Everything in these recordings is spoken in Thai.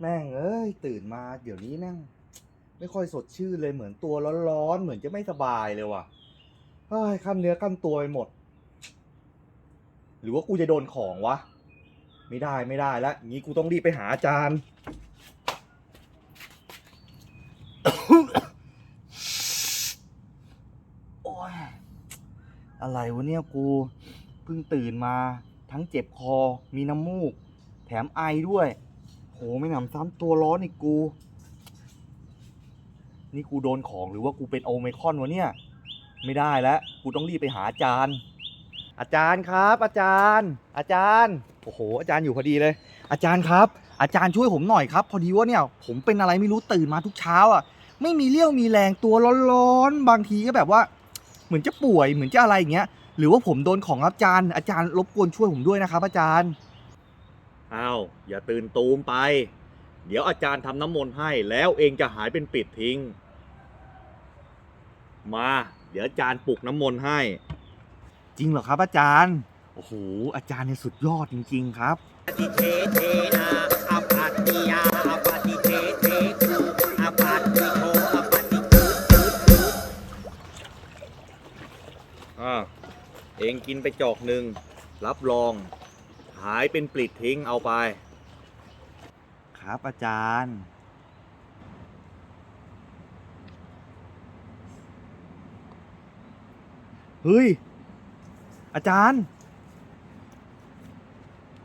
แม่งเอ้ยตื่นมาเดี๋ยวนี้แม่ง ไม่ค่อยสดชื่นเลยเหมือนตัวร้อนๆเหมือนจะไม่สบายเลยว่ะเฮ้ยขั้นเนื้อขั้นตัวไปหมด หรือว่ากูจะโดนของวะ ไม่ได้ไม่ได้แล้วงี้กูต้องรีบไปหาอาจารย์ โอ้ยอะไรวะเนี่ยกูเพิ่งตื่นมาทั้งเจ็บคอมีน้ำมูก แถมไอด้วย โหไม่หนำซ้ำตัวร้อนอีกกู นี่กูโดนของหรือว่ากูเป็นโอไมคอนวะเนี่ย ไม่ได้แล้วกูต้องรีบไปหาอาจารย์ อาจารย์ครับ อาจารย์ อาจารย์โอ้โห อาจารย์อยู่พอดีเลย อาจารย์ครับ อาจารย์ช่วยผมหน่อยครับ พอดีว่าเนี่ย ผมเป็นอะไรไม่รู้ตื่นมาทุกเช้าอะไม่มีเรี่ยวมีแรงตัวร้อนๆบางทีก็แบบว่า เหมือนจะป่วยเหมือนจะอะไรอย่างเงี้ยหรือว่าผมโดนของครับอาจารย์ อาจารย์รบกวนช่วยผมด้วยนะครับ อาจารย์ อ้าวอย่าตื่นตูมไป เดี๋ยวอาจารย์ทำน้ำมนต์ให้ แล้วเองจะหายเป็นปิดทิ้ง มา เดี๋ยวอาจารย์ปลุกน้ำมนต์ให้ จริงเหรอครับ อาจารย์ โอ้โห อาจารย์เนี่ยสุดยอดจริง ๆ ครับ ปฏิเทเทนาอปัตติยาอปฏิเทเทคูอปัตติโทอปฏิคูคูคูอ่า เองกินไปจอกหนึ่ง รับรอง หายเป็นปลิดทิ้งเอาไป ครับอาจารย์ เฮ้ย อาจารย์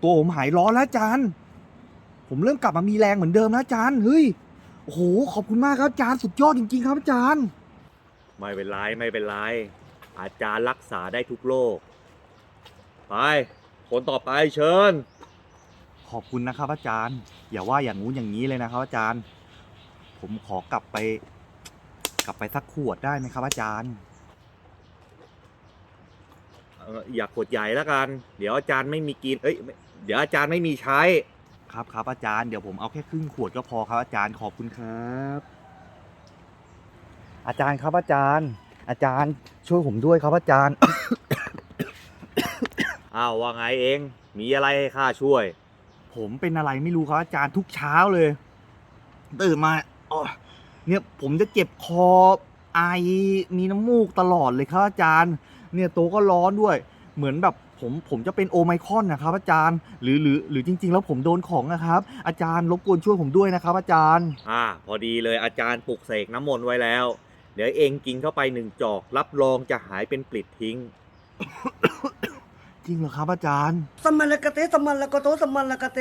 ตัวผมหายร้อนแล้วอาจารย์ ผมเริ่มกลับมามีแรงเหมือนเดิมแล้วอาจารย์ เฮ้ย โอ้โห ขอบคุณมากครับอาจารย์ สุดยอดจริง ๆ ครับอาจารย์ ไม่เป็นไร ไม่เป็นไร อาจารย์รักษาได้ทุกโรคไป คนต่อไปเชิญ ขอบคุณนะครับอาจารย์ อย่าว่าอย่างงู้นอย่างนี้เลยนะครับอาจารย์ ผมขอกลับไป กลับไปสักขวดได้ไหมครับอาจารย์เอ่ออยากขวดใหญ่แล้วกัน เดี๋ยวอาจารย์ไม่มีกิน เอ้ยไม่เดี๋ยวอาจารย์ไม่มีใช้ ครับครับอาจารย์เดี๋ยวผมเอาแค่ครึ่งขวดก็พอครับอาจารย์ขอบคุณครับ อาจารย์ครับอาจารย์ อาจารย์ช่วยผมด้วยครับอาจารย์ อ้าวว่าไงเอง มีอะไรให้ข้าช่วย ผมเป็นอะไรไม่รู้ครับอาจารย์ทุกเช้าเลย ตื่นมาอ๋อเนี่ยผมจะเจ็บคอไอมีน้ำมูกตลอดเลยครับอาจารย์ เนี่ยโตวก็ร้อนด้วย เหมือนแบบผมผมจะเป็นโอไมครอนนะครับ อาจารย์ หรือหรือหรือจริง ๆ แล้วผมโดนของนะครับ อาจารย์รบกวนช่วยผมด้วยนะครับ อาจารย์ อ่า พอดีเลยอาจารย์ปลุกเสกน้ำมนต์ไว้แล้ว เดี๋ยวเองกินเข้าไปหนึ่งจอก รับรองจะหายเป็นปลิดทิ้ง จริงเหรอครับอาจารย์ สมมาลกะเตสมมาลกะโตสมมาลกะเต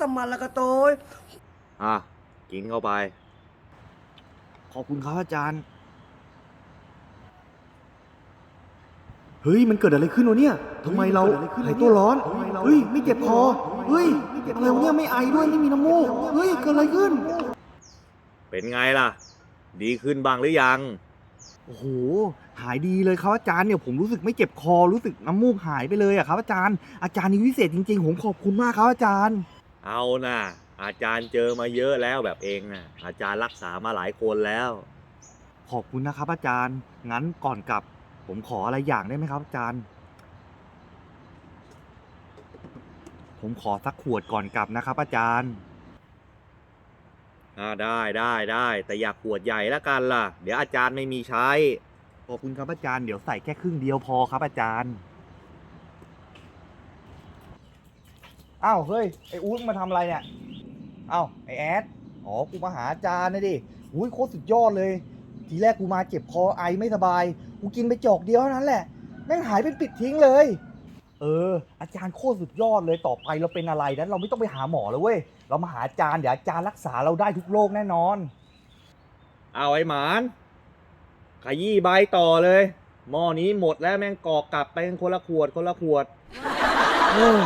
สมมาลกะโตอะ กินเข้าไป ขอบคุณครับอาจารย์ เฮ้ยมันเกิดอะไรขึ้นวะเนี่ยทำไมเราหายตัวร้อน เฮ้ยไม่เจ็บคอ เฮ้ยอะไรวะเนี่ยไม่ไอด้วยไม่มีน้ำมูก เฮ้ยเกิดอะไรขึ้น เป็นไงล่ะ ดีขึ้นบ้างหรือยัง โอ้โหหายดีเลยครับอาจารย์เนี่ยผมรู้สึกไม่เจ็บคอรู้สึกน้ำมูกหายไปเลยอะครับอาจารย์อาจารย์นี่วิเศษจริงๆ ผมขอบคุณมากครับอาจารย์ เอานะอาจารย์เจอมาเยอะแล้วแบบเองนะอาจารย์รักษามาหลายคนแล้ว ขอบคุณนะครับอาจารย์งั้นก่อนกลับ ผมขออะไรอย่างได้ไหมครับอาจารย์ ผมขอสักขวดก่อนกลับนะครับอาจารย์ อ่าได้ได้ได้แต่อยากขวดใหญ่ล้วกันล่ะ เดี๋ยวอาจารย์ไม่มีใช้ขอบคุณครับอาจารย์เดี๋ยวใส่แค่ครึ่งเดียวพอครับอาจารย์อ้าวเฮ้ยไอ้อู๊ดมาทำอะไรเนี่ยอ้าวไอ้แอดอ๋อกูมาหาอาจารย์นะดิอุ้ยโคตรสุดยอดเลย ทีแรกกูมาเจ็บคอไอไม่สบายกูกินไปจอกเดียวเท่านั้นแหละแม่งหายเป็นปิดทิ้งเลย เออ อาจารย์โคตรสุดยอดเลยต่อไปเราเป็นอะไรนั้นเราไม่ต้องไปหาหมอแล้วเว้ย เรามาหาอาจารย์เดี๋ยวอาจารย์รักษาเราได้ทุกโรคแน่นอน เอาไอ้หมานขยี้ใบต่อเลยหม้อนี้หมดแล้วแม่งกรอกกลับไปกันคนละขวดคนละขวด เออ